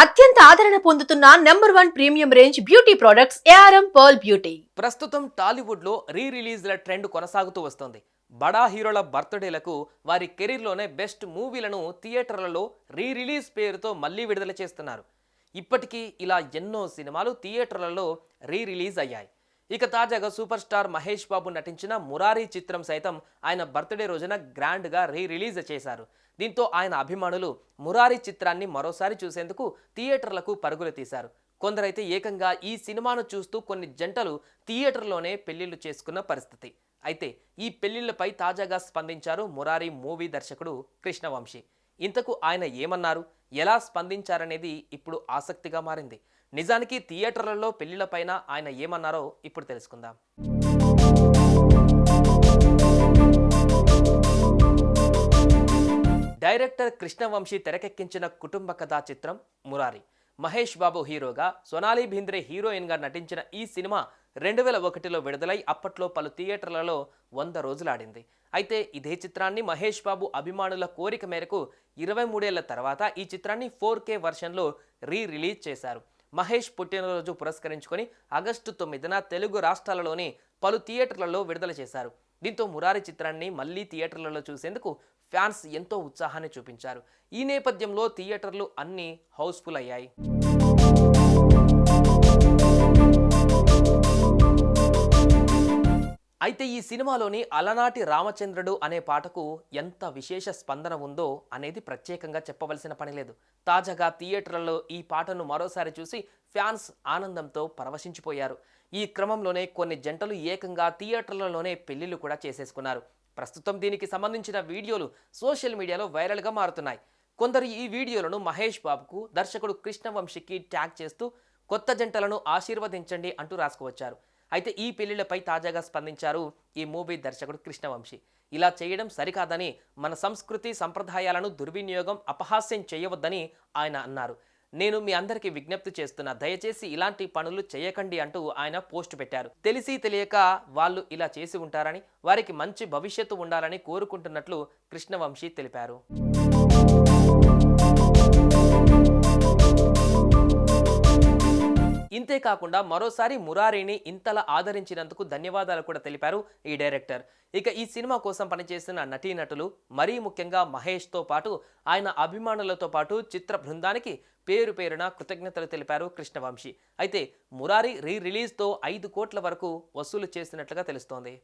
అత్యంత ఆదరణ పొందుతున్న number one premium range beauty products ARM pearl beauty. ప్రస్తుతం టాలీవుడ్లో రీ రిలీజ్ల ట్రెండ్ కొనసాగుతూ వస్తుంది. బడా హీరోల బర్త్డేలకు వారి కెరీర్లోనే బెస్ట్ మూవీలను థియేటర్లలో రీ రిలీజ్ పేరుతో మళ్ళీ విడుదల చేస్తున్నారు. ఇప్పటికీ ఇలా ఎన్నో సినిమాలు థియేటర్లలో రీ రిలీజ్ అయ్యాయి. ఇక తాజాగా సూపర్ స్టార్ మహేష్ బాబు నటించిన మురారి చిత్రం సైతం ఆయన బర్త్డే రోజున గ్రాండ్గా రీ రిలీజ్ చేశారు. దీంతో ఆయన అభిమానులు మురారి చిత్రాన్ని మరోసారి చూసేందుకు థియేటర్లకు పరుగులు తీశారు. కొందరైతే ఏకంగా ఈ సినిమాను చూస్తూ కొన్ని జంటలు థియేటర్లోనే పెళ్ళిళ్ళు చేసుకున్న పరిస్థితి. అయితే ఈ పెళ్ళిళ్ళపై తాజాగా స్పందించారు మురారి మూవీ దర్శకుడు కృష్ణవంశీ. ఇంతకు ఆయన ఏమన్నారు? ఎలా స్పందించారనేది ఇప్పుడు ఆసక్తిగా మారింది. నిజానికి థియేటర్లలో పెళ్ళిళ్ళపైన ఆయన ఏమన్నారో ఇప్పుడు తెలుసుకుందాం. డైరెక్టర్ కృష్ణవంశీ తెరకెక్కించిన కుటుంబ కథా చిత్రం మురారి. మహేష్ బాబు హీరోగా సొనాలి భింద్రే హీరోయిన్గా నటించిన ఈ సినిమా రెండు వేల ఒకటిలో విడుదలై అప్పట్లో పలు థియేటర్లలో వంద రోజులాడింది. అయితే ఇదే చిత్రాన్ని మహేష్ బాబు అభిమానుల కోరిక మేరకు ఇరవై మూడేళ్ళ తర్వాత ఈ చిత్రాన్ని ఫోర్ కే వర్షన్లో రీ రిలీజ్ చేశారు. మహేష్ పుట్టినరోజు పురస్కరించుకొని ఆగస్టు తొమ్మిదిన తెలుగు రాష్ట్రాలలోని పలు థియేటర్లలో విడుదల చేశారు. దీంతో మురారి చిత్రాన్ని మళ్ళీ థియేటర్లలో చూసేందుకు ఫ్యాన్స్ ఎంతో ఉత్సాహాన్ని చూపించారు. ఈ నేపథ్యంలో థియేటర్లు అన్నీ హౌస్ఫుల్ అయ్యాయి. అయితే ఈ సినిమాలోని అలనాటి రామచంద్రుడు అనే పాటకు ఎంత విశేష స్పందన ఉందో అనేది ప్రత్యేకంగా చెప్పవలసిన పని లేదు. తాజాగా థియేటర్లలో ఈ పాటను మరోసారి చూసి ఫ్యాన్స్ ఆనందంతో పరవశించిపోయారు. ఈ క్రమంలోనే కొన్ని జంటలు ఏకంగా థియేటర్లలోనే పెళ్ళిళ్ళు కూడా చేసేసుకున్నారు. ప్రస్తుతం దీనికి సంబంధించిన వీడియోలు సోషల్ మీడియాలో వైరల్గా మారుతున్నాయి. కొందరు ఈ వీడియోలను మహేష్ బాబుకు దర్శకుడు కృష్ణవంశీకి ట్యాగ్ చేస్తూ కొత్త జంటలను ఆశీర్వదించండి అంటూ రాసుకువచ్చారు. అయితే ఈ పెళ్ళిళ్ళపై తాజాగా స్పందించారు ఈ మూవీ దర్శకుడు కృష్ణవంశీ. ఇలా చేయడం సరికాదని మన సంస్కృతి సంప్రదాయాలను దుర్వినియోగం అపహాస్యం చేయవద్దని ఆయన అన్నారు. నేను మీ అందరికీ విజ్ఞప్తి చేస్తున్నా దయచేసి ఇలాంటి పనులు చేయకండి అంటూ ఆయన పోస్ట్ పెట్టారు. తెలిసి తెలియక వాళ్ళు ఇలా చేసి ఉంటారని వారికి మంచి భవిష్యత్తు ఉండాలని కోరుకుంటున్నట్లు కృష్ణవంశీ తెలిపారు. ఇంతేకాకుండా మరోసారి మురారిని ఇంతలా ఆదరించినందుకు ధన్యవాదాలు కూడా తెలిపారు ఈ డైరెక్టర్. ఇక ఈ సినిమా కోసం పనిచేసిన నటీనటులు మరీ ముఖ్యంగా మహేష్తో పాటు ఆయన అభిమానులతో పాటు చిత్ర బృందానికి పేరు పేరున కృతజ్ఞతలు తెలిపారు కృష్ణవంశీ. అయితే మురారి రీ రిలీజ్తో ఐదు కోట్ల వరకు వసూలు చేసినట్లుగా తెలుస్తోంది.